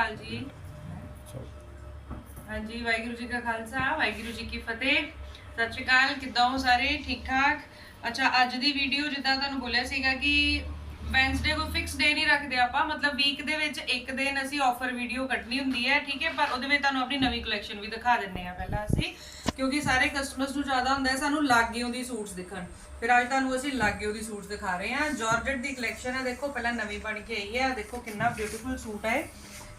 ਅਕਾਲ ਜੀ। ਹਾਂਜੀ, ਵਾਹਿਗੁਰੂ ਜੀ ਕਾ ਖਾਲਸਾ, ਵਾਹਿਗੁਰੂ ਜੀ ਕੀ ਫਤਿਹ। ਸਤਿ ਸ਼੍ਰੀ ਅਕਾਲ, ਕਿੱਦਾਂ ਹੋ ਸਾਰੇ? ਠੀਕ ਠਾਕ? ਅੱਛਾ, ਅੱਜ ਦੀ ਵੀਡੀਓ ਜਿੱਦਾਂ ਤੁਹਾਨੂੰ ਬੋਲਿਆ ਸੀਗਾ ਕਿ ਵੈਂਸਡੇ ਕੋਈ ਫਿਕਸ ਡੇ ਨਹੀਂ ਰੱਖਦੇ ਆਪਾਂ। ਮਤਲਬ ਵੀਕ ਦੇ ਵਿੱਚ ਇੱਕ ਦਿਨ ਅਸੀਂ ਆਫਰ ਵੀਡੀਓ ਕੱਢਣੀ ਹੁੰਦੀ ਹੈ, ਠੀਕ ਹੈ? ਪਰ ਉਹਦੇ ਵਿੱਚ ਤੁਹਾਨੂੰ ਆਪਣੀ ਨਵੀਂ ਕਲੈਕਸ਼ਨ ਵੀ ਦਿਖਾ ਦਿੰਨੇ ਆ ਪਹਿਲਾਂ ਅਸੀਂ। ਕਿਉਂਕਿ ਸਾਰੇ ਕਸਟਮਰਸ ਨੂੰ ਜ਼ਿਆਦਾ ਹੁੰਦਾ ਹੈ ਸਾਨੂੰ ਲਾਗਿਓ ਦੀ ਸੂਟਸ ਦਿਖਣ। ਫਿਰ ਅੱਜ ਤੁਹਾਨੂੰ ਅਸੀਂ ਲਾਗਿਓ ਦੀ ਸੂਟਸ ਦਿਖਾ ਰਹੇ ਹਾਂ। ਜਾਰਜਟ ਦੀ ਕਲੈਕਸ਼ਨ ਹੈ, ਦੇਖੋ, ਪਹਿਲਾਂ ਨਵੀਂ ਬਣ ਕੇ ਆਈ ਹੈ। ਦੇਖੋ, ਕਿੰਨਾ ਬਿਊਟੀਫੁਲ ਸੂਟ ਹੈ।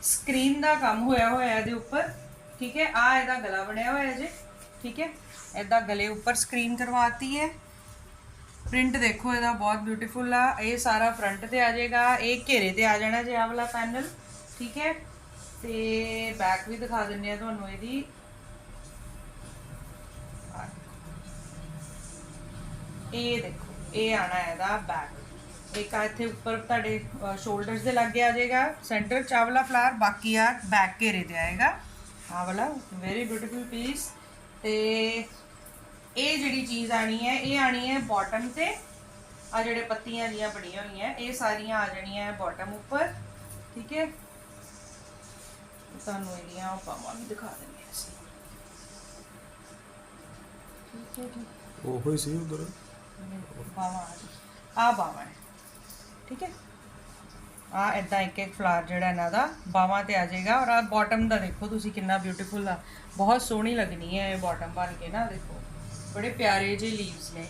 ਸਕਰੀਨ ਦਾ ਕੰਮ ਹੋਇਆ ਹੋਇਆ ਇਹਦੇ ਉੱਪਰ, ਠੀਕ ਹੈ? ਆ ਇਹਦਾ ਗਲਾ ਬਣਿਆ ਹੋਇਆ ਜੇ, ਠੀਕ ਹੈ? ਇਹਦਾ ਗਲੇ ਉੱਪਰ ਸਕਰੀਨ ਕਰਵਾਤੀ ਹੈ। ਪ੍ਰਿੰਟ ਦੇਖੋ ਇਹਦਾ, ਬਹੁਤ ਬਿਊਟੀਫੁਲ ਆ। ਇਹ ਸਾਰਾ ਫਰੰਟ ਤੇ ਆ ਜਾਏਗਾ, ਇਹ ਘੇਰੇ ਤੇ ਆ ਜਾਣਾ ਜੇ, ਆਹ ਵਾਲਾ ਪੈਨਲ ਠੀਕ ਹੈ? ਤੇ ਬੈਕ ਵੀ ਦਿਖਾ ਦਿੰਨੇ ਆ ਤੁਹਾਨੂੰ ਇਹਦੀ। ਇਹ ਦੇਖੋ, ਇਹ ਆਣਾ ਇਹਦਾ ਬੈਕ ਇੱਕ ਆ ਇੱਥੇ ਉੱਪਰ ਤੁਹਾਡੇ ਸ਼ੋਲਡਰਸ ਦੇ ਲੱਗੇ ਆ ਜਾਏਗਾ ਸੈਂਟਰ ਚਾਵਲਾ ਫਲਾਰ ਬਾਕੀ ਆ ਬੈਕ ਘੇਰੇ ਤੇ ਆਏਗਾ। ਆਹ ਵਾਲਾ ਵੈਰੀ ਬਿਊਟੀਫੁਲ ਪੀਸ ਤੇ ਇਹ ਜਿਹੜੀ ਚੀਜ਼ ਆਣੀ ਹੈ ਇਹ ਆਣੀ ਹੈ ਬਾਟਮ ਤੇ। ਆ ਜਿਹੜੇ ਪੱਤੀਆਂ ਜੀਆਂ ਬਣੀਆਂ ਹੋਈਆਂ ਇਹ ਸਾਰੀਆਂ ਆ ਜਾਣੀਆਂ ਹੈ ਬਾਟਮ ਉੱਪਰ ਠੀਕ ਹੈ? ਤੁਹਾਨੂੰ ਇਹਦੀਆਂ ਪਾਵਾਂ ਵੀ ਦਿਖਾ ਦਿੰਦੇ ਹਾਂ ਅਸੀਂ। ਉਹੋ ਹੀ ਸੀ ਉਧਰ। ਬਾਵਾ ਆ ਬਾਵਾ ਹੈ ਠੀਕ ਹੈ? ਆ ਇਦਾਂ ਇੱਕ ਇੱਕ ਫਲਾਰ ਜਿਹੜਾ ਇਹਨਾਂ ਦਾ ਬਾਵਾ ਤੇ ਆ ਜਾਏਗਾ ਔਰ ਆ ਬਾਟਮ ਦਾ ਦੇਖੋ ਤੁਸੀਂ ਕਿੰਨਾ ਬਿਊਟੀਫੁਲ ਆ। ਬਹੁਤ ਸੋਹਣੀ ਲੱਗਣੀ ਹੈ ਇਹ ਬਾਟਮ ਬਣ ਕੇ ਨਾ, ਦੇਖੋ। ਬੜੇ ਪਿਆਰੇ ਜਿਹੇ ਲੀਵਸ ਨੇ।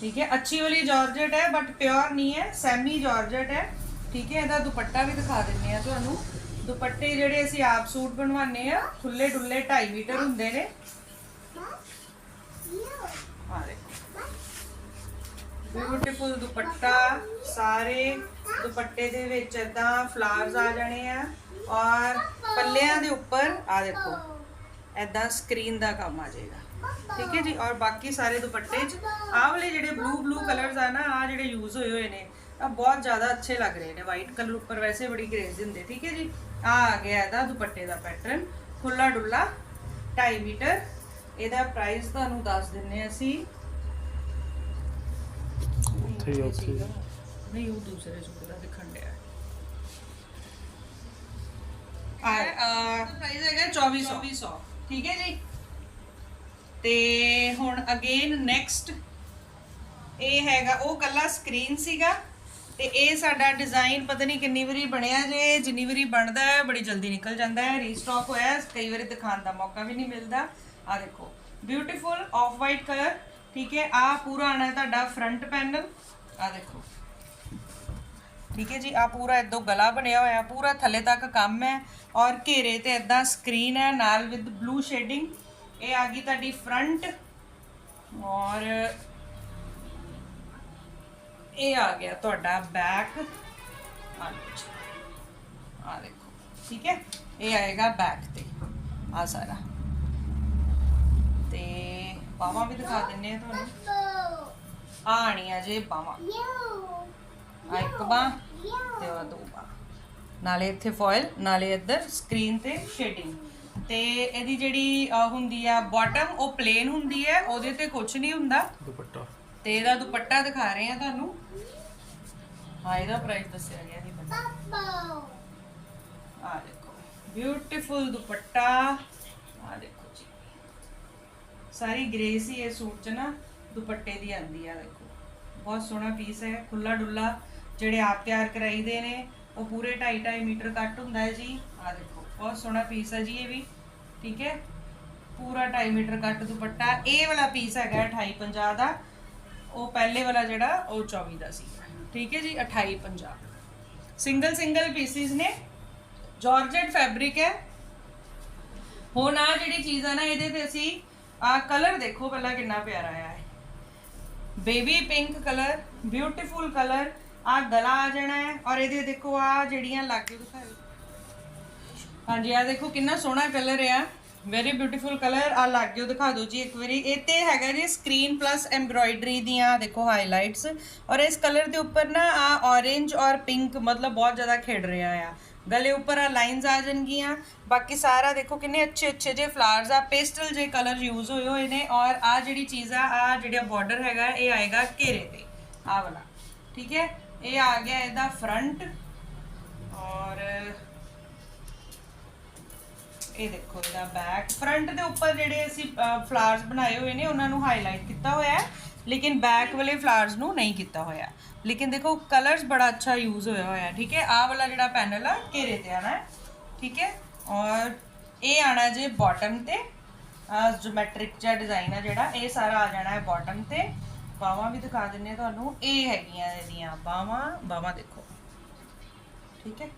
ਠੀਕ ਹੈ? ਅੱਛੀ ਵਾਲੀ ਜਾਰਜਟ ਹੈ ਬਟ ਪਿਓਰ ਨਹੀਂ ਹੈ ਸੈਮੀ ਜਾਰਜਟ ਹੈ। ਠੀਕ ਹੈ? ਇਹਦਾ ਦੁਪੱਟਾ ਵੀ ਦਿਖਾ ਦਿੰਨੇ ਆ ਤੁਹਾਨੂੰ। ਦੁਪੱਟੇ ਜਿਹੜੇ ਅਸੀਂ ਆਪ ਸੂਟ ਬਣਵਾਉਂਦੇ ਆ ਖੁੱਲੇ ਡੁੱਲੇ 2.5 ਮੀਟਰ ਹੁੰਦੇ ਨੇ। ਬਿਊਟੀਫੁਲ ਦੁਪੱਟਾ, ਸਾਰੇ ਦੁਪੱਟੇ ਦੇ ਵਿੱਚ ਇਦਾਂ ਫਲਾਵਰਸ ਆ ਜਾਣੇ ਆ ਔਰ ਪੱਲਿਆਂ ਦੇ ਉੱਪਰ ਆ ਦੇਖੋ ਇਦਾਂ ਸਕਰੀਨ ਦਾ ਕੰਮ ਆ ਜਾਏਗਾ। ਠੀਕ ਹੈ ਜੀ? ਔਰ ਬਾਕੀ ਸਾਰੇ ਦੁਪੱਟੇ 'ਚ, ਆਹ ਵਾਲੇ ਜਿਹੜੇ ਬਲੂ ਬਲੂ ਕਲਰਸ ਆ ਨਾ ਆ ਜਿਹੜੇ ਯੂਜ਼ ਹੋਏ ਹੋਏ ਨੇ ਆ ਬਹੁਤ ਜ਼ਿਆਦਾ ਅੱਛੇ ਲੱਗ ਰਹੇ ਨੇ। ਵਾਈਟ ਕਲਰ ਉੱਪਰ ਵੈਸੇ ਬੜੀ ਗ੍ਰੇਸ ਦਿੰਦੇ ਠੀਕ ਹੈ ਜੀ? ਆ ਆ ਗਿਆ ਇਹਦਾ ਦੁਪੱਟੇ ਦਾ ਪੈਟਰਨ ਖੁੱਲਾ ਡੁੱਲਾ 2.5 ਮੀਟਰ। ਇਹਦਾ ਪ੍ਰਾਈਸ ਤੁਹਾਨੂੰ ਦੱਸ ਦਿੰਨੇ ਅਸੀਂ ਉੱਥੇ ਹੀ ਉੱਥੇ ਹੀ। ਨਹੀਂ ਉਹ ਦੂਸਰੇ ਸੂਟ ਦਾ ਦਿਖਣ ਡਿਆ। ਆ ਪ੍ਰਾਈਸ ਹੈਗਾ 2400 ਠੀਕ ਹੈ ਜੀ? ਤੇ ਹੁਣ ਅਗੇਨ ਨੈਕਸਟ ਇਹ ਹੈਗਾ ਉਹ ਕੱਲਾ ਸਕਰੀਨ ਸੀਗਾ। ਤੇ ਇਹ ਸਾਡਾ ਡਿਜ਼ਾਈਨ ਪਤਾ ਨਹੀਂ ਕਿੰਨੀ ਵਾਰੀ ਬਣਿਆ ਜੇ ਜਿੰਨੀ ਵਾਰੀ ਬਣਦਾ ਹੈ ਬੜੀ ਜਲਦੀ ਨਿਕਲ ਜਾਂਦਾ ਹੈ ਰੀਸਟਾਕ ਹੋਇਆ ਹੈ, ਕਈ ਵਾਰੀ ਦਿਖਾਉਣ ਦਾ ਮੌਕਾ ਵੀ ਨਹੀਂ ਮਿਲਦਾ। ਆ ਦੇਖੋ ਬਿਊਟੀਫੁਲ ਆਫ ਵਾਈਟ ਕਲਰ ਠੀਕ ਹੈ? ਆ ਪੂਰਾ ਆਣਾ ਤੁਹਾਡਾ ਫਰੰਟ ਪੈਨਲ ਆ ਦੇਖੋ। ਠੀਕ ਹੈ ਜੀ ਆ ਪੂਰਾ ਇਦੋਂ ਗਲਾ ਬਣਿਆ ਹੋਇਆ, ਪੂਰਾ ਥੱਲੇ ਤੱਕ ਕੰਮ ਹੈ ਔਰ ਘੇਰੇ ਤੇ ਇਦਾਂ ਸਕਰੀਨ ਹੈ, ਨਾਲ ਵਿਦ ਬਲੂ ਸ਼ੇਡਿੰਗ ਇਹ ਆ ਗਈ ਤੁਹਾਡੀ ਫਰੰਟ ਔਰ ਇਹ ਆ ਗਿਆ ਤੁਹਾਡਾ ਬੈਕ ਆ ਦੇਖੋ। ਠੀਕ ਹੈ, ਇਹ ਆਏਗਾ ਬੈਕ ਤੇ। ਆ ਸਾਰਾ। ਤੇ ਬਾਹਾਂ ਵੀ ਦਿਖਾ ਦਿੰਨੇ ਆ ਤੁਹਾਨੂੰ। ਆਣੀਆਂ ਜੇ ਬਾਹਾਂ ਆ ਇੱਕ ਬਾਂਹ ਤੇ ਉਹ ਦੋ ਬਾਂਹ। ਨਾਲੇ ਇੱਥੇ ਫੋਇਲ ਨਾਲੇ ਇੱਧਰ ਸਕਰੀਨ ਤੇ ਸ਼ੇਡਿੰਗ ਤੇ ਇਹਦੀ ਜਿਹੜੀ ਅਹ, ਹੁੰਦੀ ਆ ਬਾਟਮ ਉਹ ਪਲੇਨ ਹੁੰਦੀ ਹੈ ਉਹਦੇ ਤੇ ਕੁਝ ਨਹੀਂ ਹੁੰਦਾ। ਦੁਪੱਟਾ। ਤੇ ਇਹਦਾ ਦੁਪੱਟਾ ਦਿਖਾ ਰਹੇ ਆ ਤੁਹਾਨੂੰ। ਹਾਂ ਇਹਦਾ ਪ੍ਰਾਈਸ ਦੱਸਿਆ ਗਿਆ ਨਹੀਂ ਪਤਾ ਆ ਦੇਖੋ ਬਿਊਟੀਫੁਲ ਦੁਪੱਟਾ। ਆ ਦੇਖੋ ਜੀ। ਸਾਰੀ ਗ੍ਰੇਸ ਹੀ ਇਹ ਸੂਟ ਚ ਨਾ। ਦੁਪੱਟੇ ਦੀ ਆਂਦੀ ਆ, ਦੇਖੋ। ਬਹੁਤ ਸੋਹਣਾ ਪੀਸ ਹੈ ਖੁੱਲਾ ਡੁੱਲਾ ਜਿਹੜੇ ਆਪ ਤਿਆਰ ਕਰਾਈਦੇ ਨੇ, ਉਹ ਪੂਰੇ 2.5 2.5 ਮੀਟਰ ਕੱਟ ਹੁੰਦਾ ਹੈ ਜੀ। ਆ ਦੇਖੋ, ਬਹੁਤ ਸੋਹਣਾ ਪੀਸ ਹੈ ਜੀ ਇਹ ਵੀ, ਠੀਕ ਹੈ? ਪੂਰਾ 2.5 ਮੀਟਰ ਕੱਟ ਦੁਪੱਟਾ, ਇਹ ਵਾਲਾ ਪੀਸ ਹੈਗਾ 2850 ਦਾ, ਉਹ ਪਹਿਲੇ ਵਾਲਾ ਜਿਹੜਾ, ਉਹ 24 ਦਾ ਸੀ। ਠੀਕ ਹੈ ਜੀ 2850 ਸਿੰਗਲ ਸਿੰਗਲ ਪੀਸਿਸ ਨੇ ਜਾਰਜਟ ਫੈਬਰਿਕ ਹੈ। ਹੁਣ ਆ ਜਿਹੜੀ ਚੀਜ਼ ਆ ਨਾ, ਇਹਦੇ ਤੇ ਅਸੀਂ ਆ ਕਲਰ ਦੇਖੋ, ਪਹਿਲਾਂ ਕਿੰਨਾ ਪਿਆਰਾ ਆਇਆ baby pink colour beautiful colour, ਆ ਗਲਾ ਆ ਜਾਣਾ ਹੈ ਔਰ ਇਹਦੇ ਦੇਖੋ ਆ ਜਿਹੜੀਆਂ ਲਾਗੇ ਦਿਖਾਓ ਹਾਂਜੀ, ਆ ਦੇਖੋ ਕਿੰਨਾ ਸੋਹਣਾ ਕਲਰ ਆ। ਵੈਰੀ ਬਿਊਟੀਫੁਲ ਕਲਰ, ਆ ਲਾਗੇ ਦਿਖਾ ਦਿਓ ਜੀ ਇੱਕ ਵਾਰੀ। ਇਹ ਤੇ ਹੈਗਾ ਜੀ ਸਕਰੀਨ ਪਲੱਸ ਐਮਬ੍ਰੋਇਡਰੀ ਦੀਆਂ ਦੇਖੋ ਹਾਈਲਾਈਟਸ ਔਰ ਇਸ ਕਲਰ ਦੇ ਉੱਪਰ ਨਾ ਆ ਔਰੇਂਜ ਔਰ ਪਿੰਕ ਮਤਲਬ ਬਹੁਤ ਜ਼ਿਆਦਾ ਖਿੜ ਰਿਹਾ ਆ। ਗਲੇ ਉੱਪਰ ਆ ਲਾਈਨਸ ਆ ਜਾਣਗੀਆਂ। ਬਾਕੀ ਸਾਰਾ ਦੇਖੋ ਕਿੰਨੇ ਅੱਛੇ ਅੱਛੇ ਜੇ ਫਲਾਵਰਸ ਆ ਪੇਸਟਲ ਜੇ ਕਲਰ ਯੂਜ਼ ਹੋਏ ਹੋਏ ਨੇ ਔਰ ਆ ਜਿਹੜੀ ਚੀਜ਼ ਆ ਆ ਜਿਹੜਾ ਬਾਰਡਰ ਹੈਗਾ, ਇਹ ਆਏਗਾ ਘੇਰੇ ਤੇ, ਆ ਵਾਲਾ। ਠੀਕ ਹੈ? ਇਹ ਆ ਗਿਆ ਇਹਦਾ ਫਰੰਟ ਔਰ ਇਹ ਦੇਖੋ ਇਹਦਾ ਬੈਕ ਫਰੰਟ ਦੇ ਉੱਪਰ ਜਿਹੜੇ ਅਸੀਂ ਫਲਾਵਰਸ ਬਣਾਏ ਹੋਏ ਨੇ, ਉਹਨਾਂ ਨੂੰ ਹਾਈਲਾਈਟ ਕੀਤਾ ਹੋਇਆ ਹੈ। ਲੇਕਿਨ ਬੈਕ ਵਾਲੇ ਫਲਾਵਰਸ ਨੂੰ ਨਹੀਂ ਕੀਤਾ ਹੋਇਆ। ਲੇਕਿਨ ਦੇਖੋ ਕਲਰਸ ਬੜਾ ਅੱਛਾ ਯੂਜ਼ ਹੋਇਆ ਹੋਇਆ, ਠੀਕ ਹੈ? ਆਹ ਵਾਲਾ ਜਿਹੜਾ ਪੈਨਲ ਆ, ਘੇਰੇ ਤੇ ਆਣਾ ਠੀਕ ਹੈ? ਔਰ ਇਹ ਆਣਾ ਜੇ ਬਾਟਮ ਤੇ। ਆ ਜਿਓਮੈਟ੍ਰਿਕ ਜਿਹਾ ਡਿਜ਼ਾਈਨ ਆ ਜਿਹੜਾ, ਇਹ ਸਾਰਾ ਆ ਜਾਣਾ ਹੈ ਬਾਟਮ ਤੇ। ਬਾਹਾਂ ਵੀ ਦਿਖਾ ਦਿੰਨੇ ਤੁਹਾਨੂੰ। ਇਹ ਹੈਗੀਆਂ ਇਹਦੀਆਂ ਬਾਹਾਂ। ਬਾਹਾਂ ਦੇਖੋ। ਠੀਕ ਹੈ?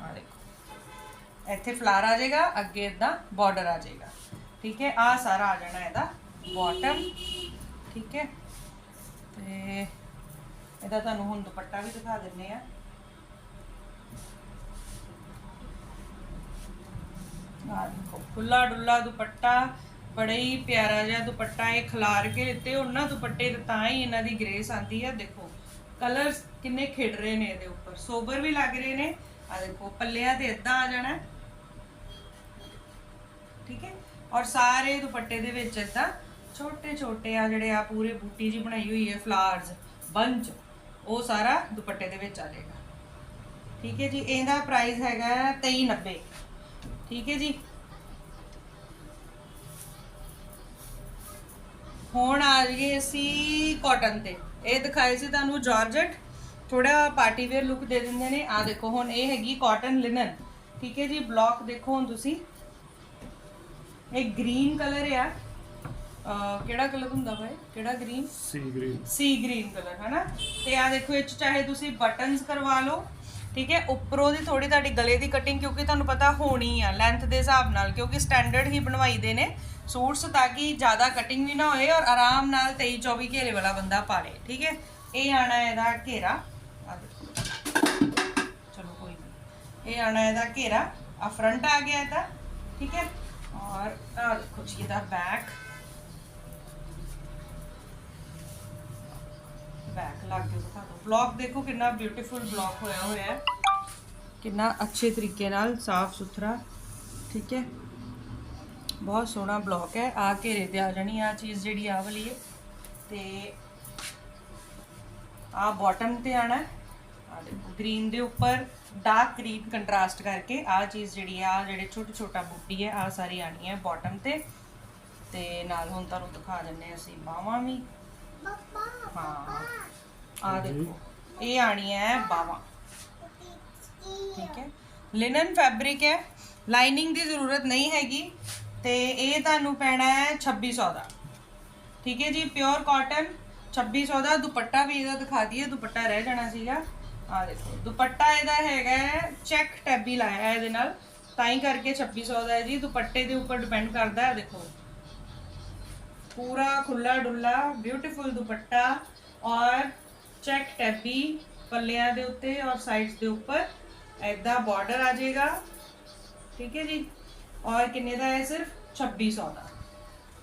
ਆ ਦੇਖੋ। ਇੱਥੇ ਫਲਾਰ ਆ ਜਾਏਗਾ, ਅੱਗੇ ਇਦਾਂ ਬਾਰਡਰ ਆ ਜਾਏਗਾ। ਠੀਕ ਹੈ? ਆ ਸਾਰਾ ਆ ਜਾਣਾ ਇਹਦਾ ਬਾਟਮ ਠੀਕ ਹੈ? ਤੇ ਇਹਦਾ ਤੁਹਾਨੂੰ ਹੁਣ ਦੁਪੱਟਾ ਵੀ ਦਿਖਾ ਦਿੰਨੇ ਆ। ਆ ਦੇਖੋ ਖੁੱਲਾ ਡੁੱਲਾ ਦੁਪੱਟਾ, ਬੜਾ ਹੀ ਪਿਆਰਾ ਜਿਹਾ ਦੁਪੱਟਾ, ਇਹ ਖਿਲਾਰ ਕੇ ਦਿੱਤੇ, ਉਹਨਾਂ ਦੁਪੱਟੇ ਤਾਂ ਹੀ ਇਹਨਾਂ ਦੀ ਗ੍ਰੇਸ ਆਂਦੀ ਆ। ਦੇਖੋ ਕਲਰਸ ਕਿੰਨੇ ਖਿੜ ਰਹੇ ਨੇ ਇਹਦੇ ਉੱਪਰ। ਸੋਬਰ ਵੀ ਲੱਗ ਰਹੇ ਨੇ। ਆ ਦੇਖੋ, ਪੱਲਿਆਂ ਤੇ ਇਦਾਂ ਆ ਜਾਣਾ। ਠੀਕ ਹੈ? ਔਰ ਸਾਰੇ ਦੁਪੱਟੇ ਦੇ ਵਿੱਚ ਇਦਾਂ ਛੋਟੇ ਛੋਟੇ ਆ ਜਿਹੜੇ ਆ ਪੂਰੇ ਬੂਟੀ ਜੀ ਬਣਾਈ ਹੋਈ ਹੈ ਫਲਾਵਰਸ ਬੰਚ, ਉਹ ਸਾਰਾ ਦੁਪੱਟੇ ਦੇ ਵਿੱਚ ਆ ਜਾਏਗਾ। ਠੀਕ ਹੈ ਜੀ, ਇਹਦਾ ਪ੍ਰਾਈਸ ਹੈਗਾ 2390 ਠੀਕ ਹੈ ਜੀ। ਹੁਣ ਆ ਜੀਏ ਅਸੀਂ ਕਾਟਨ ਤੇ। ਇਹ ਦਿਖਾਏ ਸੀ ਤੁਹਾਨੂੰ ਜਾਰਜਟ ਥੋੜਾ ਪਾਰਟੀ ਵੇਅਰ ਲੁੱਕ ਦੇ ਦਿੰਦੇ ਨੇ। ਆ ਦੇਖੋ, ਹੁਣ ਇਹ ਹੈਗੀ ਕਾਟਨ ਲਿਨਨ ਠੀਕ ਹੈ ਜੀ ਬਲੌਕ ਦੇਖੋ ਹੁਣ ਤੁਸੀਂ। ਇਹ ਗ੍ਰੀਨ ਕਲਰ ਆ। ਅਹ ਕਿਹੜਾ ਕਲਰ ਹੁੰਦਾ ਵਾ ਇਹ? ਕਿਹੜਾ green? Sea green sea green colour ਹੈ ਨਾ ਤੇ ਆ ਦੇਖੋ ਇਹ 'ਚ ਚਾਹੇ ਤੁਸੀਂ ਬਟਨਸ ਕਰਵਾ ਲਓ ਠੀਕ ਹੈ? ਉੱਪਰੋਂ ਦੀ ਥੋੜੀ ਤੁਹਾਡੀ ਗਲੇ ਦੀ ਕਟਿੰਗ ਕਿਉਂਕਿ ਤੁਹਾਨੂੰ ਪਤਾ ਹੋਣੀ ਆ ਲੈਂਥ ਦੇ ਹਿਸਾਬ ਨਾਲ ਕਿਉਂਕਿ ਸਟੈਂਡਰਡ ਹੀ ਬਣਵਾਈਦੇ ਨੇ ਸੂਟਸ ਤਾਂ ਕਿ ਜ਼ਿਆਦਾ ਕਟਿੰਗ ਵੀ ਨਾ ਹੋਏ ਔਰ ਆਰਾਮ ਨਾਲ 23 24 ਘੇਰੇ ਵਾਲਾ ਬੰਦਾ ਪਾ ਲੇ ਠੀਕ ਹੈ? ਇਹ ਆਣਾ ਇਹਦਾ ਘੇਰਾ ਆ ਦੇਖੋ। ਚਲੋ ਕੋਈ ਨਹੀਂ ਇਹ ਆਣਾ ਇਹਦਾ ਘੇਰਾ ਆ ਫਰੰਟ ਆ ਗਿਆ ਇਹਦਾ ਠੀਕ ਹੈ? ਔਰ ਆ ਦੇਖੋ ਜੀ ਇਹਦਾ ਬੈਕ ਬੈਕ ਲੱਗ ਕੇ ਦਿਖਾ ਦਿਓ ਬਲੌਕ ਦੇਖੋ ਕਿੰਨਾ ਬਿਊਟੀਫੁਲ ਬਲੌਕ ਹੋਇਆ ਹੋਇਆ ਹੈ। ਕਿੰਨਾ ਅੱਛੇ ਤਰੀਕੇ ਨਾਲ ਸਾਫ਼ ਸੁਥਰਾ, ਠੀਕ ਹੈ। ਬਹੁਤ ਸੋਹਣਾ ਬਲੌਕ ਹੈ। ਆ ਘੇਰੇ ਤੇ ਆ ਜਾਣੀ, ਆ ਚੀਜ਼ ਜਿਹੜੀ ਆ ਵਾਲੀ ਹੈ। ਤੇ ਆ ਬਾਟਮ ਤੇ ਆਣਾ ਆ ਦੇਖੋ ਗ੍ਰੀਨ ਦੇ ਉੱਪਰ ਡਾਰਕ ਗ੍ਰੀਨ ਕੰਟਰਾਸਟ ਕਰਕੇ ਆ ਚੀਜ਼ ਜਿਹੜੀ ਆ, ਜਿਹੜੇ ਛੋਟੇ ਛੋਟਾ ਬੂਟੀ ਹੈ, ਆ ਸਾਰੀ ਆਣੀ ਹੈ ਬਾਟਮ ਤੇ। ਤੇ ਨਾਲ ਹੁਣ ਤੁਹਾਨੂੰ ਦਿਖਾ ਦਿੰਨੇ ਅਸੀਂ ਬਾਹਾਂ ਵੀ। ਹਾਂ। ਆ ਦੇਖੋ ਇਹ ਆਣੀ ਹੈ ਬਾਵਾ। ਠੀਕ ਹੈ। ਲਿਨਨ ਫੈਬਰਿਕ ਹੈ। ਲਾਈਨਿੰਗ ਦੀ ਜ਼ਰੂਰਤ ਨਹੀਂ ਹੈਗੀ ਤੇ ਇਹ ਤੁਹਾਨੂੰ ਪੈਣਾ ਹੈ 2600 ਦਾ। ਠੀਕ ਹੈ ਜੀ ਪਿਓਰ ਕਾਟਨ 2600 ਦਾ। ਦੁਪੱਟਾ ਵੀ ਇਹਦਾ ਦਿਖਾ ਦਈਏ ਦੁਪੱਟਾ ਰਹਿ ਜਾਣਾ ਸੀਗਾ। ਆ ਦੇਖੋ ਦੁਪੱਟਾ ਇਹਦਾ ਹੈਗਾ ਚੈੱਕ ਟੈਬੀ ਲਾਇਆ ਇਹਦੇ ਨਾਲ। ਤਾਂ ਹੀ ਕਰਕੇ 2600 ਦਾ ਹੈ ਜੀ। ਦੁਪੱਟੇ ਦੇ ਉੱਪਰ ਡਿਪੈਂਡ ਕਰਦਾ ਹੈ ਦੇਖੋ। ਪੂਰਾ ਖੁੱਲਾ ਡੁੱਲਾ ਬਿਊਟੀਫੁਲ ਦੁਪੱਟਾ ਔਰ ਚੈੱਕ ਟੈਬੀ ਪੱਲਿਆਂ ਦੇ ਉੱਤੇ ਔਰ ਸਾਈਡਸ ਦੇ ਉੱਪਰ ਐਦਾਂ ਬਾਰਡਰ ਆ ਜਾਏਗਾ ਠੀਕ ਹੈ ਜੀ ਔਰ ਕਿੰਨੇ ਦਾ ਹੈ ਸਿਰਫ 2600 ਦਾ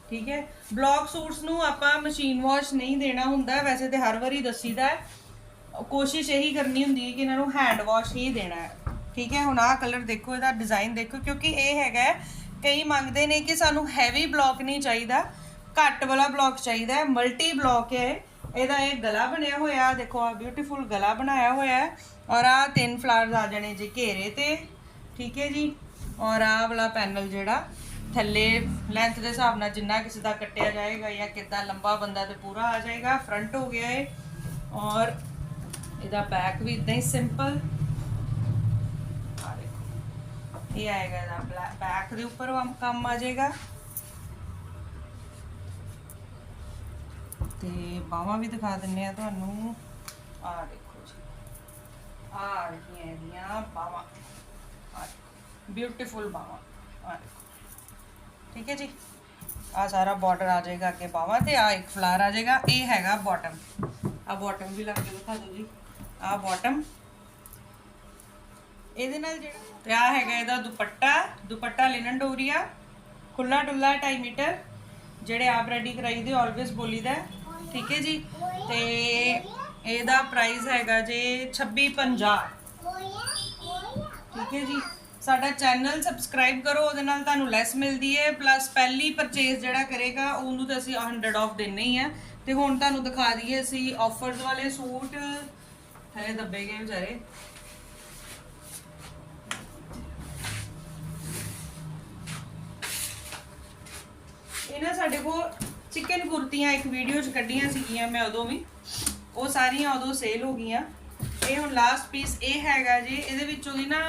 ਠੀਕ ਹੈ ਬਲੌਕ ਸੂਟਸ ਨੂੰ ਆਪਾਂ ਮਸ਼ੀਨ ਵਾਸ਼ ਨਹੀਂ ਦੇਣਾ ਹੁੰਦਾ ਵੈਸੇ ਤੇ ਹਰ ਵਾਰੀ ਦੱਸੀਦਾ ਹੈ ਕੋਸ਼ਿਸ਼ ਇਹੀ ਕਰਨੀ ਹੁੰਦੀ ਹੈ ਕਿ ਇਹਨਾਂ ਨੂੰ ਹੈਂਡ ਵਾਸ਼ ਹੀ ਦੇਣਾ ਹੈ ਠੀਕ ਹੈ ਹੁਣ ਆਹ ਕਲਰ ਦੇਖੋ ਇਹਦਾ ਡਿਜ਼ਾਈਨ ਦੇਖੋ ਕਿਉਂਕਿ ਇਹ ਹੈਗਾ ਕਈ ਮੰਗਦੇ ਨੇ ਕਿ ਸਾਨੂੰ ਹੈਵੀ ਬਲੌਕ ਨਹੀਂ ਚਾਹੀਦਾ ਘੱਟ ਵਾਲਾ ਬਲੌਕ ਚਾਹੀਦਾ ਹੈ ਮਲਟੀ ਬਲੌਕ ਹੈ। ਇਹਦਾ ਇਹ ਗਲਾ ਬਣਿਆ ਹੋਇਆ, ਦੇਖੋ ਆ ਬਿਊਟੀਫੁਲ ਗਲਾ ਬਣਾਇਆ ਹੋਇਆ ਹੈ। ਔਰ ਆ ਤਿੰਨ ਫਲਾਵਰਸ ਆ ਜਾਣੇ ਜੀ ਘੇਰੇ ਤੇ, ਠੀਕ ਹੈ ਜੀ। ਔਰ ਆ ਵਾਲਾ ਪੈਨਲ ਜਿਹੜਾ, ਥੱਲੇ ਲੈਂਥ ਦੇ ਹਿਸਾਬ ਨਾਲ ਜਿੰਨਾ ਕਿਸੇ ਦਾ ਕੱਟਿਆ ਜਾਏਗਾ ਜਾਂ ਕਿੱਦਾਂ ਲੰਬਾ ਬੰਦਾ ਤੇ ਪੂਰਾ ਆ ਜਾਏਗਾ ਫਰੰਟ ਹੋ ਗਿਆ ਹੈ ਔਰ ਇਹਦਾ ਬੈਕ ਵੀ ਇਦਾਂ ਹੀ ਸਿੰਪਲ ਆ ਦੇਖੋ, ਇਹ ਆਏਗਾ ਇਹਦਾ ਬੈਕ ਦੇ ਉੱਪਰ ਕੰਮ ਆ ਜਾਏਗਾ। ਤੇ ਬਾਹਾਂ ਵੀ ਦਿਖਾ ਦਿੰਨੇ ਆ ਤੁਹਾਨੂੰ। ਆ ਦੇਖੋ ਜੀ। ਆ ਰਹੀਆਂ ਇਹਦੀਆਂ ਬਾਹਾਂ। ਬਿਊਟੀਫੁਲ ਬਾਹਾਂ। ਆ ਦੇਖੋ। ਠੀਕ ਹੈ ਜੀ? ਆ ਸਾਰਾ ਬਾਰਡਰ ਆ ਜਾਏਗਾ ਅੱਗੇ ਬਾਹਾਂ ਤੇ ਆ ਇੱਕ ਫਲਾਰ ਆ ਜਾਏਗਾ, ਇਹ ਹੈਗਾ ਬਾਟਮ ਆ ਬਾਟਮ ਵੀ ਲੱਗ ਕੇ ਦਿਖਾ ਦਿਓ ਜੀ। ਆ ਬਾਟਮ ਇਹਦੇ ਨਾਲ ਜਿਹੜਾ ਤੇ ਆ ਹੈਗਾ ਇਹਦਾ ਦੁਪੱਟਾ ਦੁਪੱਟਾ ਲਿਨਨ ਡੋਰੀਆ। ਖੁੱਲਾ ਡੁੱਲਾ 2.5 ਮੀਟਰ। ਜਿਹੜੇ ਆਪ ਰੈਡੀ ਕਰਾਈਦੇ ਆਲਵੇਸ ਬੋਲੀਦਾ ਹੈ। ਠੀਕ ਹੈ ਜੀ? ਤੇ ਇਹਦਾ ਪ੍ਰਾਈਸ ਹੈਗਾ ਜੇ 2650 ਠੀਕ ਹੈ ਜੀ? ਸਾਡਾ ਚੈਨਲ ਸਬਸਕ੍ਰਾਈਬ ਕਰੋ, ਉਹਦੇ ਨਾਲ ਤੁਹਾਨੂੰ ਲੈਸ ਮਿਲਦੀ ਹੈ ਪਲੱਸ ਪਹਿਲੀ ਪਰਚੇਸ ਜਿਹੜਾ ਕਰੇਗਾ, ਉਹਨੂੰ ਤਾਂ ਅਸੀਂ 100 ਆਫ ਦਿੰਨੇ ਹੀ ਆ। ਤੇ ਹੁਣ ਤੁਹਾਨੂੰ ਦਿਖਾ ਦਈਏ ਅਸੀਂ ਆਫਰਸ ਵਾਲੇ ਸੂਟ। ਹਲੇ ਦੱਬੇ ਗਏ ਵਿਚਾਰੇ। ਇਹ ਨਾ ਸਾਡੇ ਕੋਲ ਚਿਕਨ ਕੁਰਤੀਆਂ ਇੱਕ ਵੀਡੀਓ 'ਚ ਕੱਢੀਆਂ ਸੀਗੀਆਂ ਮੈਂ ਉਦੋਂ ਵੀ। ਉਹ ਸਾਰੀਆਂ ਉਦੋਂ ਸੇਲ ਹੋ ਗਈਆਂ। ਇਹ ਹੁਣ ਲਾਸਟ ਪੀਸ ਇਹ ਹੈਗਾ ਜੀ, ਇਹਦੇ ਵਿੱਚੋਂ ਦੀ ਨਾ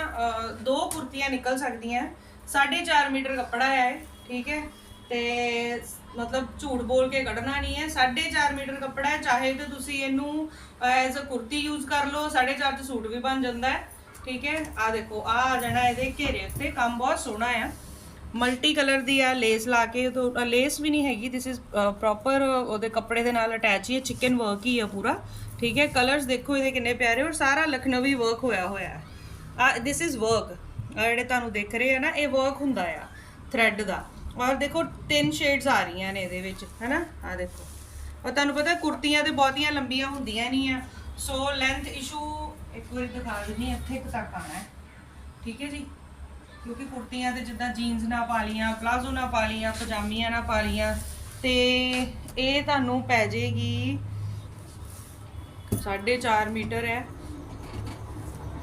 ਦੋ ਕੁਰਤੀਆਂ ਨਿਕਲ ਸਕਦੀਆਂ। 4.5 ਮੀਟਰ ਕੱਪੜਾ ਹੈ, ਠੀਕ ਹੈ? ਤੇ ਮਤਲਬ ਝੂਠ ਬੋਲ ਕੇ ਕੱਢਣਾ ਨਹੀਂ ਹੈ। 4.5 ਮੀਟਰ ਕੱਪੜਾ ਹੈ, ਚਾਹੇ ਤੇ ਤੁਸੀਂ ਇਹਨੂੰ ਐਜ਼ ਅ ਕੁਰਤੀ ਯੂਜ਼ ਕਰ ਲਓ 4.5 ਚ ਸੂਟ ਵੀ ਬਣ ਜਾਂਦਾ ਹੈ, ਠੀਕ ਹੈ? ਆ ਦੇਖੋ ਆ ਆ ਜਾਣਾ ਇਹਦੇ ਘੇਰੇ ਉੱਤੇ, ਕੰਮ ਬਹੁਤ ਸੋਹਣਾ ਆ। ਮਲਟੀ ਕਲਰ ਦੀ ਆ ਲੇਸ ਲਾ ਕੇ ਤੋਂ ਲੇਸ ਵੀ ਨਹੀਂ ਹੈਗੀ ਥਿਸ ਇਜ਼ ਪ੍ਰੋਪਰ ਉਹਦੇ ਕੱਪੜੇ ਦੇ ਨਾਲ ਅਟੈਚ ਹੀ ਹੈ ਚਿਕਨ ਵਰਕ ਹੀ ਆ ਪੂਰਾ। ਠੀਕ ਹੈ ਕਲਰਸ ਦੇਖੋ ਇਹਦੇ ਕਿੰਨੇ ਪਿਆਰੇ ਔਰ ਸਾਰਾ ਲਖਨਵੀ ਵਰਕ ਹੋਇਆ ਹੋਇਆ ਆ ਥਿਸ ਇਜ਼ ਵਰਕ ਜਿਹੜੇ ਤੁਹਾਨੂੰ ਦਿਖ ਰਹੇ ਆ ਨਾ ਇਹ ਵਰਕ ਹੁੰਦਾ ਆ ਥ੍ਰੈਡ ਦਾ। ਔਰ ਦੇਖੋ ਤਿੰਨ ਸ਼ੇਡਸ ਆ ਰਹੀਆਂ ਨੇ ਇਹਦੇ ਵਿੱਚ ਹੈਨਾ? ਆ ਦੇਖੋ। ਔਰ ਤੁਹਾਨੂੰ ਪਤਾ ਕੁਰਤੀਆਂ ਤੇ ਬਹੁਤੀਆਂ ਲੰਬੀਆਂ ਹੁੰਦੀਆਂ ਨਹੀਂ ਆ। ਸੋ ਲੈਂਥ ਇਸ਼ੂ ਇੱਕ ਵਾਰੀ ਦਿਖਾ ਦਿੰਨੀ ਹਾਂ, ਇੱਥੇ ਤੱਕ ਆਣਾ ਹੈ। ਠੀਕ ਹੈ ਜੀ? ਕਿਉਂਕਿ ਕੁੜਤੀਆਂ ਤੇ ਜਿੱਦਾਂ ਜੀਨਸ ਨਾ ਪਾ ਲੀਆਂ ਪਲਾਜ਼ੋ ਨਾ ਪਾ ਲੀਆਂ ਪਜਾਮੀਆਂ ਨਾ ਪਾ ਲੀਆਂ ਤੇ ਇਹ ਤੁਹਾਨੂੰ ਪੈ ਜਾਏਗੀ 4.5 ਮੀਟਰ ਹੈ।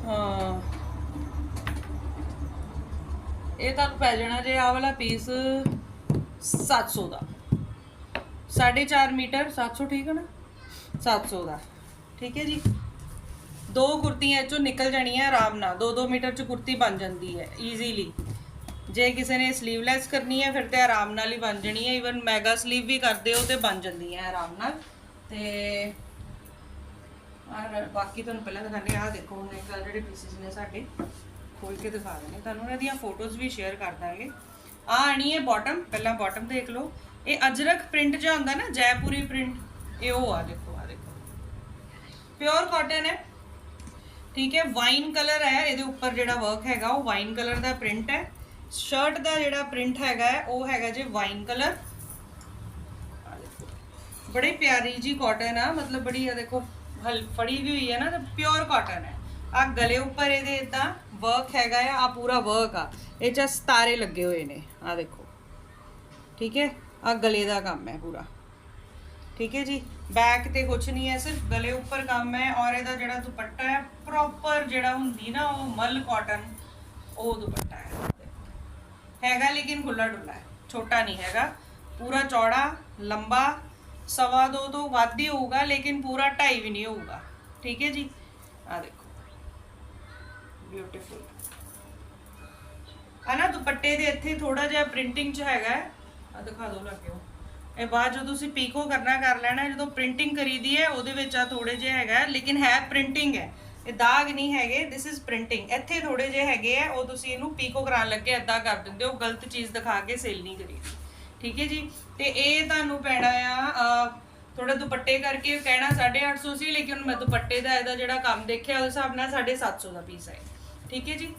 ਹਾਂ ਇਹ ਤੁਹਾਨੂੰ ਪੈ ਜਾਣਾ ਜੇ ਆਹ ਵਾਲਾ ਪੀਸ 700 ਦਾ। 4.5 ਮੀਟਰ 700 ਠੀਕ ਹੈ ਨਾ? 700 ਦਾ। ਠੀਕ ਹੈ ਜੀ? ਦੋ ਕੁਰਤੀਆਂ ਇਹ ਚੋਂ ਨਿਕਲ ਜਾਣੀਆਂ ਆਰਾਮ ਨਾਲ 2-2 ਮੀਟਰ ਚ ਕੁਰਤੀ ਬਣ ਜਾਂਦੀ ਹੈ ਈਜ਼ੀਲੀ ਜੇ ਕਿਸੇ ਨੇ ਸਲੀਵਲੈਸ ਕਰਨੀ ਹੈ, ਫਿਰ ਤੇ ਆਰਾਮ ਨਾਲ ਹੀ ਬਣ ਜਾਣੀ ਹੈ ਇਵਨ ਮੈਗਾ ਸਲੀਵ ਵੀ ਕਰਦੇ ਹੋ ਤੇ ਬਣ ਜਾਂਦੀ ਹੈ ਆਰਾਮ ਨਾਲ। ਤੇ ਔਰ ਬਾਕੀ ਤੁਹਾਨੂੰ ਪਹਿਲਾਂ ਦਿਖਾਣੇ ਆ ਦੇਖੋ ਹੁਣ ਇੱਕ ਆਹ ਜਿਹੜੇ ਪੀਸਿਸ ਨੇ ਸਾਡੇ ਖੋਲ ਕੇ ਦਿਖਾ ਰਹੇ ਤੁਹਾਨੂੰ ਇਹਨਾਂ ਦੀਆਂ ਫੋਟੋਜ਼ ਵੀ ਸ਼ੇਅਰ ਕਰ ਦਾਂਗੇ। ਆ ਆਣੀ ਹੈ ਬਾਟਮ ਪਹਿਲਾਂ ਬਾਟਮ ਦੇਖ ਲਓ। ਇਹ ਅਜਰਕ ਪ੍ਰਿੰਟ ਜਿਹਾ ਹੁੰਦਾ ਨਾ, ਜੈਪੁਰੀ ਪ੍ਰਿੰਟ ਇਹ ਉਹ ਆ ਦੇਖੋ ਆ ਦੇਖੋ। ਪਿਓਰ ਕਾਟਨ ਹੈ। ਠੀਕ ਹੈ ਵਾਈਨ ਕਲਰ ਹੈ ਇਹਦੇ ਉੱਪਰ ਜਿਹੜਾ ਵਰਕ ਹੈਗਾ ਉਹ ਵਾਈਨ ਕਲਰ ਦਾ ਪ੍ਰਿੰਟ ਹੈ। ਸ਼ਰਟ ਦਾ ਜਿਹੜਾ ਪ੍ਰਿੰਟ ਹੈਗਾ ਹੈ, ਉਹ ਹੈਗਾ ਜੇ ਵਾਈਨ ਕਲਰ ਬੜੀ ਪਿਆਰੀ ਜੀ ਕਾਟਨ ਆ ਮਤਲਬ ਬੜੀ ਆ ਦੇਖੋ ਹਲ ਫੜੀ ਵੀ ਹੋਈ ਹੈ ਨਾ ਤੇ ਪਿਓਰ ਕਾਟਨ ਹੈ। ਆ ਗਲੇ ਉੱਪਰ ਇਹਦੇ ਇਦਾਂ ਵਰਕ ਹੈਗਾ ਆ ਆ ਪੂਰਾ ਵਰਕ ਆ। ਇਹ ਚ ਸਤਾਰੇ ਲੱਗੇ ਹੋਏ ਨੇ ਆ ਦੇਖੋ। ਠੀਕ ਹੈ ਆ ਗਲੇ ਦਾ ਕੰਮ ਹੈ ਪੂਰਾ। ਠੀਕ ਹੈ ਜੀ ਬੈਕ ਤੇ ਕੁਝ ਨਹੀਂ ਹੈ ਸਿਰਫ ਗਲੇ ਉੱਪਰ ਕੰਮ ਹੈ ਔਰ ਇਹਦਾ ਜਿਹੜਾ ਦੁਪੱਟਾ ਹੈ ਪ੍ਰੋਪਰ ਜਿਹੜਾ ਹੁੰਦੀ ਨਾ ਉਹ ਮਲ ਕਾਟਨ ਉਹ ਦੁਪੱਟਾ ਹੈ ਹੈਗਾ ਲੇਕਿਨ ਖੁੱਲਾ ਡੁੱਲਾ ਹੈ ਛੋਟਾ ਨਹੀਂ ਹੈਗਾ ਪੂਰਾ ਚੌੜਾ ਲੰਬਾ ਸਵਾ ਦੋ ਤੋਂ ਵੱਧ ਹੀ ਹੋਊਗਾ ਲੇਕਿਨ ਪੂਰਾ ਢਾਈ ਵੀ ਨਹੀਂ ਹੋਊਗਾ ਠੀਕ ਹੈ ਜੀ ਆ ਦੇਖੋ ਬਿਊਟੀਫੁਲ ਆ ਨਾ ਦੁਪੱਟੇ ਦੇ ਇੱਥੇ ਥੋੜਾ ਜਿਹਾ ਪ੍ਰਿੰਟਿੰਗ ਚ ਹੈਗਾ ਆ ਦਿਖਾ ਦੋ ਲੱਗਿਓ ਇਹ ਬਾਅਦ ਜਦੋਂ ਤੁਸੀਂ ਪੀਕੋ ਕਰਨਾ ਕਰ ਲੈਣਾ ਜਦੋਂ ਪ੍ਰਿੰਟਿੰਗ ਕਰੀਦੀ ਹੈ ਉਹਦੇ ਵਿੱਚ ਆ ਥੋੜੇ ਜਿਹਾ ਹੈਗਾ ਲੇਕਿਨ ਹੈ ਪ੍ਰਿੰਟਿੰਗ ਹੈ। ਇਹ ਦਾਗ ਨਹੀਂ ਹੈਗੇ ਥਿਸ ਇਜ਼ ਪ੍ਰਿੰਟਿੰਗ ਇੱਥੇ ਥੋੜੇ ਜਿਹੇ ਹੈਗੇ ਆ ਉਹ ਤੁਸੀਂ ਇਹਨੂੰ ਪੀਕੋ ਕਰਾਉਣ ਲੱਗੇ ਏਦਾਂ ਕਰ ਦਿੰਦੇ ਹੋ ਗਲਤ ਚੀਜ਼ ਦਿਖਾ ਕੇ ਸੇਲ ਨਹੀਂ ਕਰੀ ਠੀਕ ਹੈ ਜੀ? ਤੇ ਇਹ ਤੁਹਾਨੂੰ ਪੈਣਾ ਆ ਥੋੜਾ ਦੁਪੱਟੇ ਕਰਕੇ ਕਹਿਣਾ 850 ਸੀ ਲੇਕਿਨ ਮੈਂ ਦੁਪੱਟੇ ਦਾ ਇਹਦਾ ਜਿਹੜਾ ਕੰਮ ਦੇਖਿਆ ਉਸ ਹਿਸਾਬ ਨਾਲ 750 ਦਾ ਪੀਸ ਹੈ। ਠੀਕ ਹੈ ਜੀ?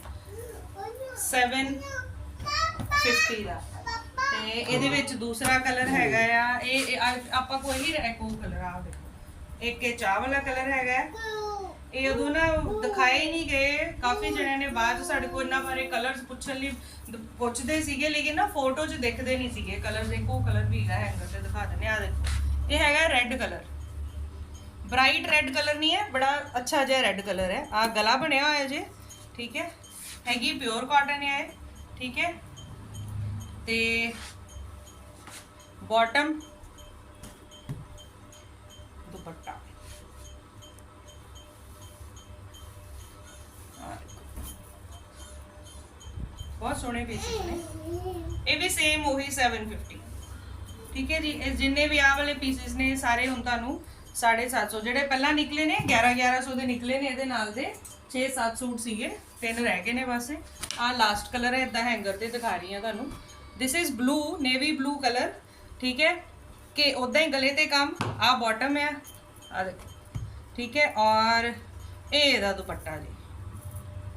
750 ਦਾ। ਤੇ ਇਹਦੇ ਵਿੱਚ ਦੂਸਰਾ ਕਲਰ ਹੈਗਾ ਆ, ਇਹ ਇਹ ਆ- ਆਪਾਂ ਕੋਈ ਵੀ ਕੋ ਕਲਰ ਆ ਦੇਖੋ। ਇੱਕ ਇਹ ਚਾਹ ਵਾਲਾ ਕਲਰ ਹੈਗਾ ਹੈ। ਇਹ ਉਦੋਂ ਨਾ ਦਿਖਾਏ ਹੀ ਨਹੀਂ ਗਏ। ਕਾਫੀ ਜਣਿਆਂ ਨੇ ਬਾਅਦ 'ਚ ਸਾਡੇ ਕੋਲ ਇਹਨਾਂ ਬਾਰੇ ਕਲਰਸ ਪੁੱਛਣ ਲਈ ਦ- ਪੁੱਛਦੇ ਸੀਗੇ, ਲੇਕਿਨ ਨਾ ਫੋਟੋ 'ਚ ਦਿਖਦੇ ਨਹੀਂ ਸੀਗੇ। ਕਲਰਸ ਇੱਕੋ ਕਲਰ ਵੀ ਹੈਗਾ ਹੈਂਗਰ ਤੇ ਦਿਖਾ ਦਿੰਦੇ ਆ ਦੇਖੋ। ਇਹ ਹੈਗਾ red colour bright red colour ਨਹੀਂ ਹੈ, ਬੜਾ ਅੱਛਾ ਜਿਹਾ ਰੈੱਡ ਕਲਰ ਹੈ। ਆ ਗਲਾ ਬਣਿਆ ਹੋਇਆ ਜੇ, ਠੀਕ ਹੈ? ਹੈਗੀ ਪਿਓਰ ਕਾਟਨ ਹੈ ਇਹ, ਠੀਕ ਹੈ? ਤੇ ਬਾਟਮ ਦੁਪੱਟਾ। ਬਹੁਤ ਸੋਹਣੇ ਪੀਸਿਸ ਨੇ। ਇਹ ਵੀ ਸੇਮ ਉਹੀ 750 ਠੀਕ ਹੈ ਜੀ, ਇਹ ਜਿੰਨੇ ਵੀ ਆਹ ਵਾਲੇ ਪੀਸਿਸ ਨੇ ਸਾਰੇ ਹੁਣ ਤੁਹਾਨੂੰ 750 ਜਿਹੜੇ ਪਹਿਲਾਂ ਨਿਕਲੇ ਨੇ 11 1100 ਦੇ ਨਿਕਲੇ ਨੇ, ਇਹਦੇ ਨਾਲ ਦੇ 6-7 ਸੂਟ ਸੀਗੇ, ਤਿੰਨ ਰਹਿ ਗਏ ਨੇ ਬਸ ਆਹ ਲਾਸਟ ਕਲਰ ਹੈ ਇਦਾਂ ਹੈਂਗਰ ਤੇ ਦਿਖਾ ਰਹੀ ਹਾਂ ਤੁਹਾਨੂੰ। This is blue navy blue colour ਠੀਕ ਹੈ ਕਿ ਉਦਾਂ ਹੀ ਗਲੇ ਤੇ ਕੰਮ ਆਹ ਬਾਟਮ ਹੈ ਆ ਦੇਖੋ ਠੀਕ ਹੈ ਔਰ ਇਹ ਇਹਦਾ ਦੁਪੱਟਾ ਜੀ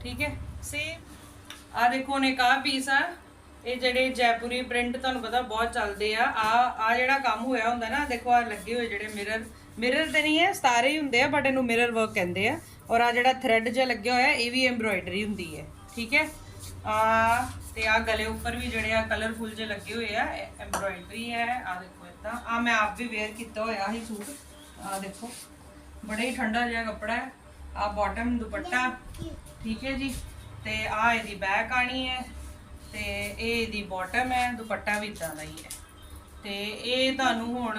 ਠੀਕ ਹੈ ਸੇਮ ਆ ਦੇਖੋ ਨੇ ਕਾ ਪੀਸ ਆ ਇਹ ਜਿਹੜੇ ਜੈਪੁਰੀ ਪ੍ਰਿੰਟ ਤੁਹਾਨੂੰ ਪਤਾ ਬਹੁਤ ਚੱਲਦੇ ਆ ਆ ਆ ਜਿਹੜਾ ਕੰਮ ਹੋਇਆ ਹੁੰਦਾ ਨਾ ਦੇਖੋ ਆ ਲੱਗੇ ਹੋਏ ਜਿਹੜੇ ਮਿਰਰ ਮਿਰਰ ਤੇ ਨਹੀਂ ਹੈ ਸਾਰੇ ਹੀ ਹੁੰਦੇ ਆ ਬਟ ਇਹਨੂੰ ਮਿਰਰ ਵਰਕ ਕਹਿੰਦੇ ਆ ਔਰ ਆ ਜਿਹੜਾ ਥ੍ਰੈਡ ਜਿਹਾ ਲੱਗਿਆ ਹੋਇਆ ਇਹ ਵੀ ਐਮਬ੍ਰੋਇਡਰੀ ਹੁੰਦੀ ਹੈ ਠੀਕ ਹੈ ਆ ਤੇ ਆ ਗਲੇ ਉੱਪਰ ਵੀ ਜਿਹੜੇ ਆ ਕਲਰਫੁਲ ਜਿਹੇ ਲੱਗੇ ਹੋਏ ਆ ਐਮਬ੍ਰੋਇਡਰੀ ਹੈ, ਆ ਦੇਖੋ ਇਦਾਂ। ਆ ਮੈਂ ਆਪ ਵੀ ਵੇਅਰ ਕੀਤਾ ਹੋਇਆ ਹੀ ਸੂਟ, ਆ ਦੇਖੋ। ਬੜਾ ਹੀ ਠੰਡਾ ਜਿਹਾ ਕੱਪੜਾ ਹੈ। ਆ ਬਾਟਮ ਦੁਪੱਟਾ, ਠੀਕ ਹੈ ਜੀ। ਤੇ ਆ ਇਹਦੀ ਬੈਕ ਆਣੀ ਹੈ, ਤੇ ਇਹ ਇਹਦੀ ਬਾਟਮ ਹੈ, ਦੁਪੱਟਾ ਵੀ ਇਦਾਂ ਦਾ ਹੀ ਹੈ। ਤੇ ਇਹ ਤੁਹਾਨੂੰ ਹੁਣ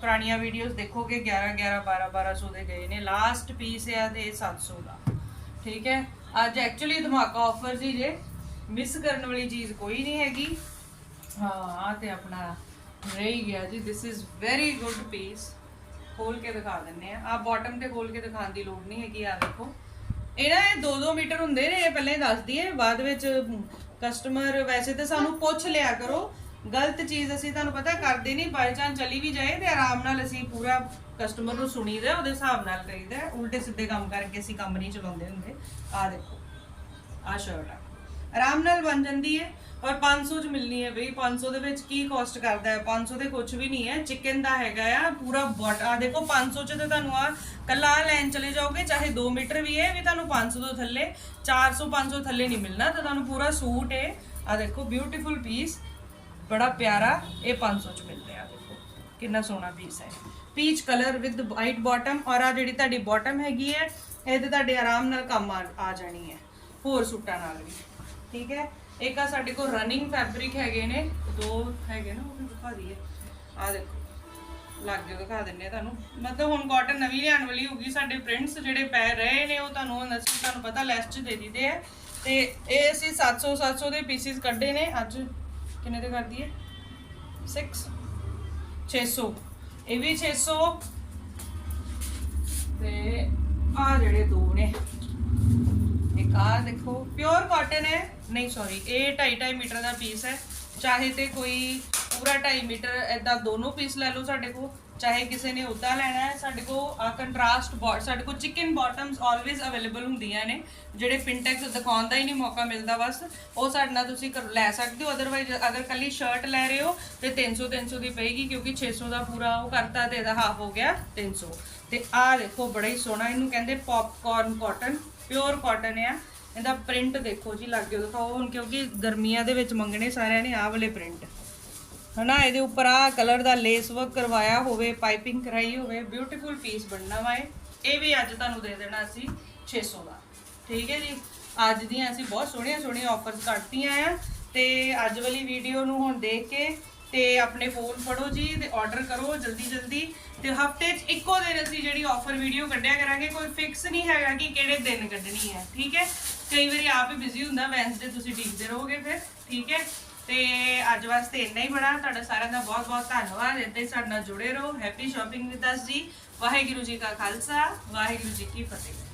ਪੁਰਾਣੀਆਂ ਵੀਡੀਓਜ਼ ਦੇਖੋਗੇ 11 11 12 1200 ਦੇ ਗਏ ਨੇ। ਲਾਸਟ ਪੀਸ ਆ ਤੇ 700 ਦਾ, ਠੀਕ ਹੈ। ਅੱਜ ਐਕਚੁਅਲੀ ਧਮਾਕਾ ਆਫਰ ਸੀ ਜੇ। ਮਿਸ ਕਰਨ ਵਾਲੀ ਚੀਜ਼ ਕੋਈ ਨਹੀਂ ਹੈਗੀ। ਹਾਂ, ਆਹ ਤੇ ਆਪਣਾ ਰਹੀ ਗਿਆ ਜੀ। This is very good piece ਖੋਲ ਕੇ ਦਿਖਾ ਦਿੰਨੇ ਆ ਆ ਬਾਟਮ ਤੇ ਖੋਲ ਕੇ ਦਿਖਾਉਣ ਦੀ ਲੋੜ ਨਹੀਂ ਹੈਗੀ ਆ ਦੇਖੋ। ਇਹ ਇਹ 2-2 ਮੀਟਰ ਹੁੰਦੇ ਨੇ, ਇਹ ਪਹਿਲਾਂ ਹੀ ਦੱਸ ਦਈਏ। ਬਾਅਦ ਵਿੱਚ ਕਸਟਮਰ ਵੈਸੇ ਤਾਂ ਸਾਨੂੰ ਪੁੱਛ ਲਿਆ ਕਰੋ। ਗਲਤ ਚੀਜ਼ ਅਸੀਂ ਤੁਹਾਨੂੰ ਪਤਾ ਕਰਦੇ ਨਹੀਂ ਬਾਈ ਚਾਂਸ ਚਲੀ ਵੀ ਜਾਏ ਤੇ ਆਰਾਮ ਨਾਲ ਅਸੀਂ ਪੂਰਾ ਕਸਟਮਰ ਨੂੰ ਸੁਣੀਦਾ ਉਹਦੇ ਹਿਸਾਬ ਨਾਲ ਕਰੀਦਾ ਉਲਟੇ ਸਿੱਧੇ ਕੰਮ ਕਰਕੇ ਅਸੀਂ ਕੰਮ ਨਹੀਂ ਚਲਾਉਂਦੇ ਹੁੰਦੇ। ਆ ਦੇਖੋ ਆ ਸ਼ਰਟ ਆ। ਆਰਾਮ ਨਾਲ ਬਣ ਜਾਂਦੀ ਹੈ ਔਰ 500 ਚ ਮਿਲਣੀ ਹੈ ਬਈ। 500 ਦੇ ਵਿੱਚ ਕੀ ਕਾਸਟ ਕਰਦਾ ਹੈ? 500 ਦੇ ਕੁਝ ਵੀ ਨਹੀਂ ਹੈ। ਚਿਕਨ ਦਾ ਹੈਗਾ ਆ, ਪੂਰਾ ਬਟ ਆ ਦੇਖੋ 500 ਚ ਤੇ ਤੁਹਾਨੂੰ ਆ ਕੱਲਾ ਲੈਣ ਚਲੇ ਜਾਓਗੇ, ਚਾਹੇ 2 ਮੀਟਰ ਵੀ ਹੈ ਵੀ ਤੁਹਾਨੂੰ 500 ਤੋਂ ਥੱਲੇ 400 500 ਥੱਲੇ ਨਹੀਂ ਮਿਲਣਾ। ਤਾਂ ਤੁਹਾਨੂੰ ਪੂਰਾ ਸੂਟ ਹੈ। ਆ ਦੇਖੋ ਬਿਊਟੀਫੁਲ ਪੀਸ ਬੜਾ ਪਿਆਰਾ, ਇਹ 500 ਚ ਮਿਲ ਰਿਹਾ ਦੇਖੋ। ਕਿੰਨਾ ਸੋਹਣਾ ਪੀਸ ਹੈ। Peach colour with white bottom ਔਰ ਆ ਜਿਹੜੀ ਤੁਹਾਡੀ ਬਾਟਮ ਹੈਗੀ ਹੈ ਇਹ ਤੇ ਤੁਹਾਡੇ ਆਰਾਮ ਨਾਲ ਕੰਮ ਆ ਜਾਣੀ ਹੈ। ਹੋਰ ਸੂਟਾਂ ਨਾਲ ਵੀ, ਠੀਕ ਹੈ? ਇੱਕ ਆ ਸਾਡੇ ਕੋਲ ਰਨਿੰਗ ਫੈਬਰਿਕ ਹੈਗੇ ਨੇ, ਦੋ ਹੈਗੇ ਨਾ, ਉਹ ਵੀ ਦਿਖਾ ਦਈਏ। ਆ ਦੇਖੋ, ਲੱਗ ਜਾ ਦਿਖਾ ਦਿੰਨੇ ਤੁਹਾਨੂੰ। ਮਤਲਬ ਹੁਣ ਕਾਟਨ ਨਵੀਂ ਲਿਆਉਣ ਵਾਲੀ ਹੋਗੀ ਸਾਡੇ ਪ੍ਰਿੰਟਸ ਜਿਹੜੇ ਪੈ ਰਹੇ ਨੇ, ਉਹ ਤੁਹਾਨੂੰ ਅਸੀਂ, ਤੁਹਾਨੂੰ ਪਤਾ ਲੈਸ ਚ ਦੇ ਦਿੰਦੇ ਆ। ਤੇ ਇਹ ਅਸੀਂ 700 700 ਦੇ ਪੀਸਿਸ ਕੱਢੇ ਨੇ, ਅੱਜ ਕਿੰਨੇ ਦੇ ਕਰ ਦਈਏ 6 600 ਇਹ ਵੀ 600 ਤੇ ਆ ਜਿਹੜੇ ਦੋ ਨੇ। ਇੱਕ ਆ ਦੇਖੋ ਪਿਓਰ ਕਾਟਨ ਹੈ ਨਹੀਂ ਸੌਰੀ ਇਹ 2.5 ਮੀਟਰ ਦਾ ਪੀਸ ਹੈ। ਚਾਹੇ ਤੇ ਕੋਈ ਪੂਰਾ 2.5 ਮੀਟਰ ਐਦਾਂ ਦੋਨੋਂ ਪੀਸ ਲੈ ਲਓ ਸਾਡੇ ਕੋਲ, ਚਾਹੇ ਕਿਸੇ ਨੇ ਉਦਾਂ ਲੈਣਾ ਹੈ, ਸਾਡੇ ਕੋਲ ਆ ਕੰਟਰਾਸਟ ਬਾਟ ਸਾਡੇ ਕੋਲ ਚਿਕਨ ਬਾਟਮਸ ਆਲਵੇਜ਼ ਅਵੇਲੇਬਲ ਹੁੰਦੀਆਂ ਨੇ, ਜਿਹੜੇ ਫਿਨਟੈਕਸ ਦਿਖਾਉਣ ਦਾ ਹੀ ਨਹੀਂ ਮੌਕਾ ਮਿਲਦਾ ਬਸ। ਉਹ ਸਾਡੇ ਨਾਲ ਤੁਸੀਂ ਕਰ- ਲੈ ਸਕਦੇ ਹੋ ਅਦਰਵਾਈਜ਼ ਅਗਰ ਕੱਲੀ ਸ਼ਰਟ ਲੈ ਰਹੇ ਹੋ, ਤੇ 300 300 ਦੀ ਪਏਗੀ, ਕਿਉਂਕਿ 600 ਦਾ ਪੂਰਾ ਉਹ ਕਰਤਾ ਤੇ ਇਹਦਾ ਹਾਫ ਹੋ ਗਿਆ 300 ਤੇ ਆਹ ਦੇਖੋ, ਬੜਾ ਹੀ ਸੋਹਣਾ, ਇਹਨੂੰ ਕਹਿੰਦੇ ਪੌਪਕਾਰਨ ਕਾਟਨ ਪਿਓਰ ਕਾਟਨ ਆ। ਇਹਦਾ ਪ੍ਰਿੰਟ ਦੇਖੋ ਜੀ, ਲੱਗ ਗਿਆ ਦਿਖਾਓ ਹੁਣ, ਕਿਉਂਕਿ ਗਰਮੀਆਂ ਦੇ ਵਿੱਚ ਮੰਗਣੇ ਸਾਰਿਆਂ ਨੇ ਆਹ ਵਾਲੇ ਪ੍ਰਿੰਟ ਹਨਾ, ਇਹਦੇ ਉੱਪਰ ਆ ਕਲਰ ਦਾ ਲੇਸ ਵਰਕ ਕਰਵਾਇਆ ਹੋਵੇ ਪਾਈਪਿੰਗ ਕਰਾਈ ਹੋਵੇ ਬਿਊਟੀਫੁਲ ਪੀਸ ਬਣਨਾ ਵਾ ਇਹ। ਇਹ ਵੀ ਅੱਜ ਤੁਹਾਨੂੰ ਦੇ ਦੇਣਾ ਅਸੀਂ 600 ਦਾ। ਠੀਕ ਹੈ ਜੀ? ਅੱਜ ਦੀਆਂ ਅਸੀਂ ਬਹੁਤ ਸੋਹਣੀਆਂ ਸੋਹਣੀਆਂ ਆਫਰਸ ਕੱਢਤੀਆਂ ਆ। ਤੇ ਅੱਜ ਵਾਲੀ ਵੀਡੀਓ ਨੂੰ ਹੁਣ ਦੇਖ ਕੇ ਤੇ ਆਪਣੇ ਫੋਨ ਫੜੋ ਜੀ ਤੇ ਆਰਡਰ ਕਰੋ ਜਲਦੀ ਜਲਦੀ। ਤੇ ਹਫ਼ਤੇ 'ਚ ਇੱਕੋ ਦਿਨ ਅਸੀਂ ਜਿਹੜੀ ਆਫਰ ਵੀਡੀਓ ਕੱਢਿਆ ਕਰਾਂਗੇ, ਕੋਈ ਫਿਕਸ ਨਹੀਂ ਹੈਗਾ ਕਿ ਕਿਹੜੇ ਦਿਨ ਕੱਢਣੀ ਹੈ। ਠੀਕ ਹੈ? ਕਈ ਵਾਰੀ ਆਪ ਹੀ ਬਿਜ਼ੀ ਹੁੰਦਾ ਵੈਨਸਡੇ ਤੁਸੀਂ ਡੀਕਦੇ ਰਹੋਗੇ ਫਿਰ। ਠੀਕ ਹੈ? ਤੇ ਅੱਜ ਵਾਸਤੇ ਇੰਨਾ ਹੀ ਬੜਾ। ਤੁਹਾਡਾ ਸਾਰਿਆਂ ਦਾ ਬਹੁਤ ਬਹੁਤ ਧੰਨਵਾਦ। ਇੱਦਾਂ ਹੀ ਸਾਡੇ ਨਾਲ ਜੁੜੇ ਰਹੋ। ਹੈਪੀ ਸ਼ਾਪਿੰਗ ਵਿਦ ਅਸ ਜੀ। ਵਾਹਿਗੁਰੂ ਜੀ ਕਾ ਖਾਲਸਾ। ਵਾਹਿਗੁਰੂ ਜੀ ਕੀ ਫਤਿਹ।